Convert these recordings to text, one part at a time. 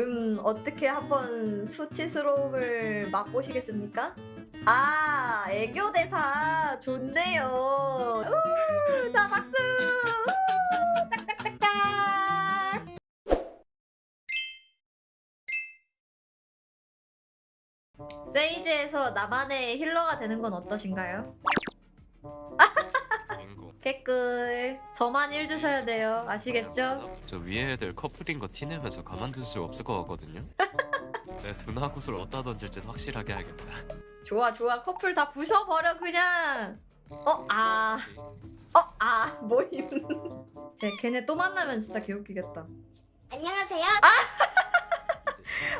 음 어떻게 한번 수치스러움을 맛보시겠습니까? 아 애교 대사 좋네요. 우, 자 박수. 세이지에서 나만의 힐러가 되는 건 어떠신가요? 댓글 저만 일 주셔야 돼요. 아시겠죠? 저 위에 애들 커플인 거 티내면서 가만둘 수 없을 것 같거든요. 내 두나 굿을 어디다 던질지 확실하게 하겠다. 좋아 좋아 커플 다 부셔버려 그냥. 어 아. 어, 아, 모임. 쟤 걔네 또 만나면 진짜 개웃기겠다. 안녕하세요.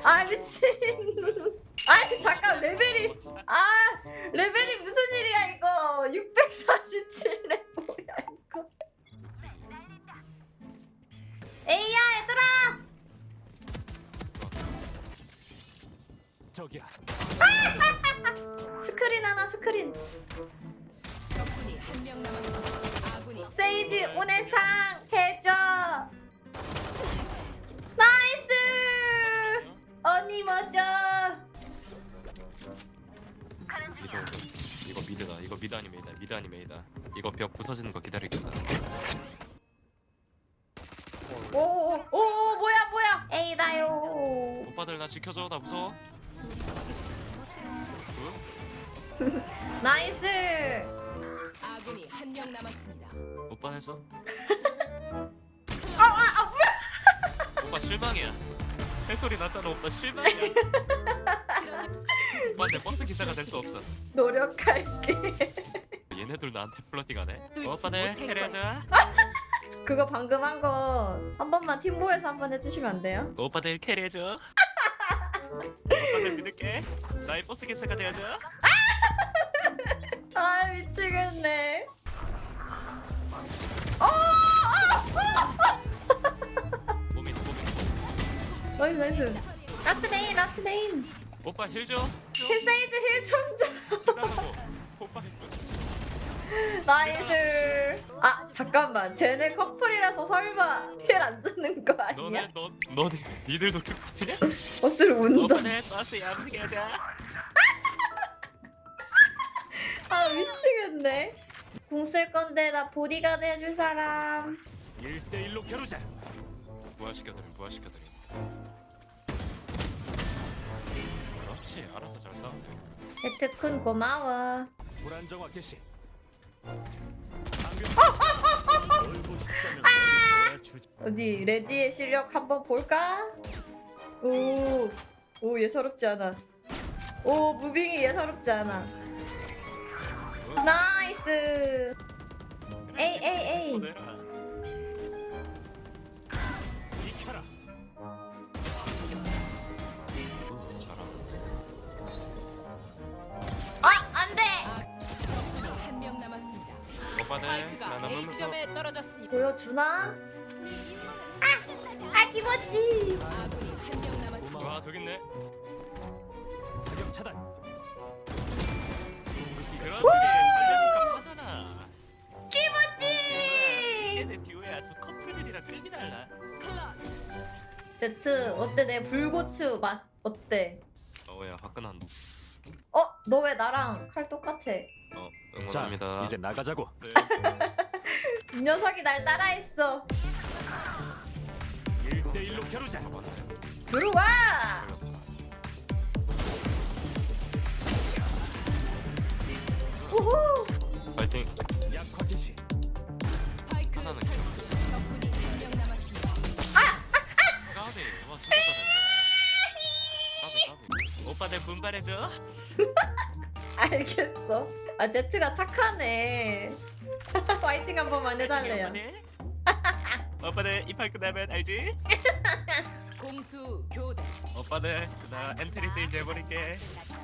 아, 미친. 아니, 잠깐, 레벨이. 아, 오네상 해줘. 나이스! 언니 멋져. 이거 이거 미드다. 이거 미드 아니면 이다. 미드 아니면 이다. 이거 벽 부서지는 거 기다리겠다. 오, 오, 오, 오, 뭐야, 뭐야. 에이다요. 오빠들 나 지켜줘. 나 무서워. 나이스. 아군이 한 명 남았습니다. 오빠 해줘. 아, 오빠 실망이야. 해소리 났잖아. 오빠 실망이야. 오빠 내 버스 기사가 될 수 없어. 노력할게. 얘네들 나한테 플러팅하네. 오빠들 캐리하자. 그거 방금 한 거 한 번만 팀보에서 한 번 해주시면 안 돼요? 오빠들 캐리해줘. 오빠들 믿을게. 나의 버스 기사가 되어줘. 아 미치겠네. 나이스 나이스. 라스트 메인 라스트 메인. 오빠 힐 줘. 힐세이즈 힐좀 줘. 힐달라고. 오빠 힐 줘. 나이스. 아 잠깐만. 쟤네 커플이라서 설마 힐 안 주는 거 아니야? 너네 너 너네 니들도 큐티냐? 버스를 운전. 오빠들 버스 야무지게 하자. 아 미치겠네. 궁 쓸 건데 나 보디가드 해줄 사람. 1대1로 겨루자. 부활시켜드림 부활시켜드림. 그렇지 알아서 잘 싸우네. 에트쿤 고마워. 불안정화 개시. 어디 레디의 실력 한번 볼까? 오, 오 예사롭지 않아. 오 무빙이 예사롭지 않아. 나이스. 에이, 에이, 에이. 오빠들 파이크가 나 A 남으면서 지점에 떨어졌습니다. 보여주나? 아 기모찌. 아군이 한 명 남았습니다. 와 저기 있네. 사격 차단. 그렇지 살려니까. 얘네 듀오야 저 커플들이랑 급이 달라. 클럿 제트 어때 내 불고추 맛 어때? 어야 화끈한. 어너 왜 나랑 칼 똑같아? 어 자, 응원합니다. 이제 나가자고. 네. 이 녀석이 날 따라했어. 1대1로 겨루자. 들어와. 우후. 파이팅. 약화 개시. 하나는. 까비 와 진짜 잘해. 까비 까비. 오빠들 분발해줘. 알겠어. 아 제트가 착하네. 파이팅 한 번만 해달래요. 오빠들. 이팔 끝나면 알지? 공수 교대 오빠들 나 엔트리 세이즈 해버릴게.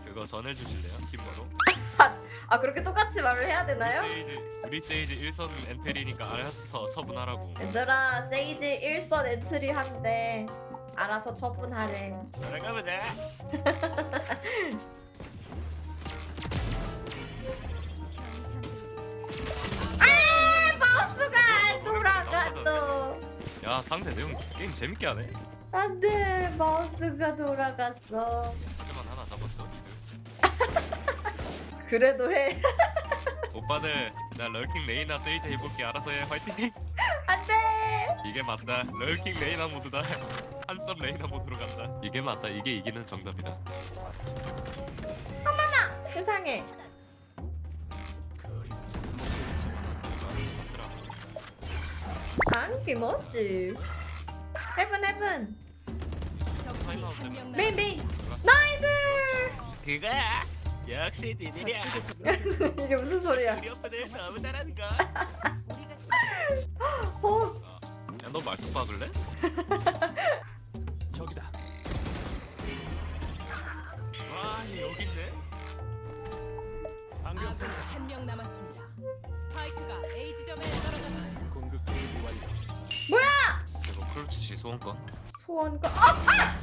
그거 전해 주실래요? 팀번호? 아 그렇게 똑같이 말을 해야 되나요? 우리 세이즈 우리 세이즈 1선 엔트리니까 알아서 처분하라고. 얘들아 세이지 1선 엔트리 한대. 알아서 처분하래. 돌아가보자. 또. 야 상대 내용 게임 재밌게 하네. 안돼 마우스 점수가 돌아갔어. 하지만 하나 잡았어. 그래도 해. 오빠들 나 럴킹 레이나 세이지 해볼게 알아서 해 화이팅. 안돼. 이게 맞다. 럴킹 레이나 모드다. 한썸 레이나 모드로 간다. 이게 맞다. 이게 이기는 정답이다. 세상에. 안기 뭐지? 한명 메인. 메인. 나이스. 그거야. 역시 니들이야. 이게 무슨 소리야? 우리 오빠들 너무 잘하는 거. 어, 야너 말뚝 박을래? 저기다. 와, 얘 여기 있네. 방금 아군이 생산. 한명 남았습니다. 스파이크가 A 지점에 크루치시 소원권. 소원권. 어, 아!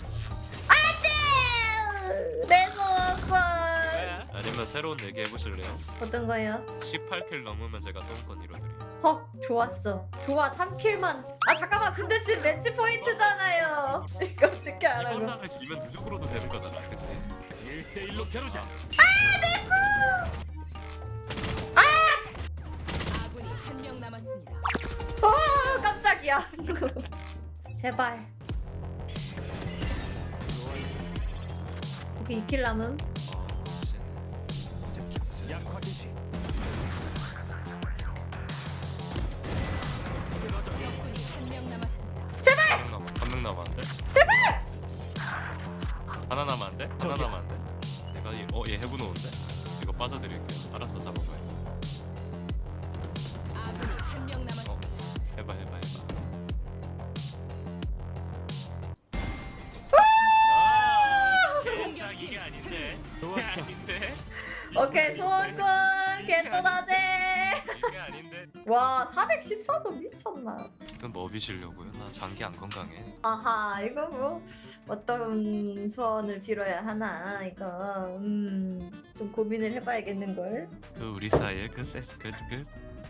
안돼. 내 소원권. 아니면 새로운 얘기 해보실래요? 어떤 거예요? 18킬 넘으면 제가 소원권 이뤄드려요. 어, 좋았어. 좋아, 3킬만. 아, 잠깐만. 근데 지금 매치 포인트잖아요. 이거 어떻게 이번 알아요? 날에 지면 누적으로도 되는 거잖아, 그치? 1대1로 겨루자. 아군이 제발. 오케이, 2킬 남음. 약화 한명 남았습니다. 한명 남았는데? 제발! 하나 남았는데? 하나 저기요. 남았는데? 내가 이, 어, 얘 해부 놓은데? 이거 빠져드릴게요. 알았어, 잡아봐 오케이, 소원권. 개또다제. 이게 아닌데. 와, 414점 미쳤나. 그럼 뭐 비시려고요? 나 장기 안 건강해. 아하, 이거 뭐, 어떤 소원을 빌어야 하나, 이거. 음, 좀 고민을 해봐야겠는걸. 그 우리 사이에 그 세스 그그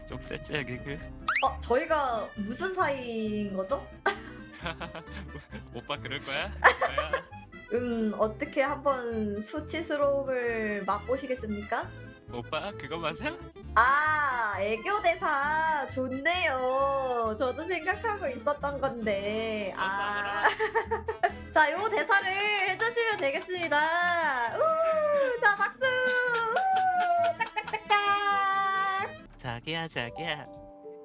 쪽째째기 그 어, 저희가 무슨 사이인 거죠? 오빠 그럴 거야? 뭐야? 음, 어떻게 한번 수치스러움을 맛보시겠습니까? 오빠 그거 맞아? 아, 애교 대사 좋네요. 저도 생각하고 있었던 건데. 아. 자, 요 대사를 해주시면 되겠습니다. 우, 자, 박수! 우, 짝짝짝짝! 자기야 자기야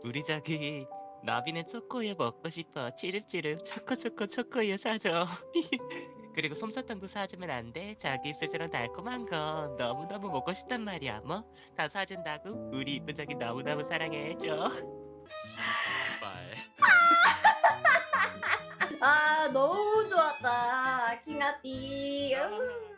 우리 자기 나비는 초코우유 먹고 싶어 찌릅찌릅 초코초코 초코우유 사줘 그리고 솜사탕도 사주면 안 돼 자기 입술 처럼 달콤한 거 너무너무 먹고 싶단 말이야 뭐 다 사준다고 우리 이쁜 자기 너무너무 사랑해줘 발 아, 너무 좋았다. 킹아띠. 우.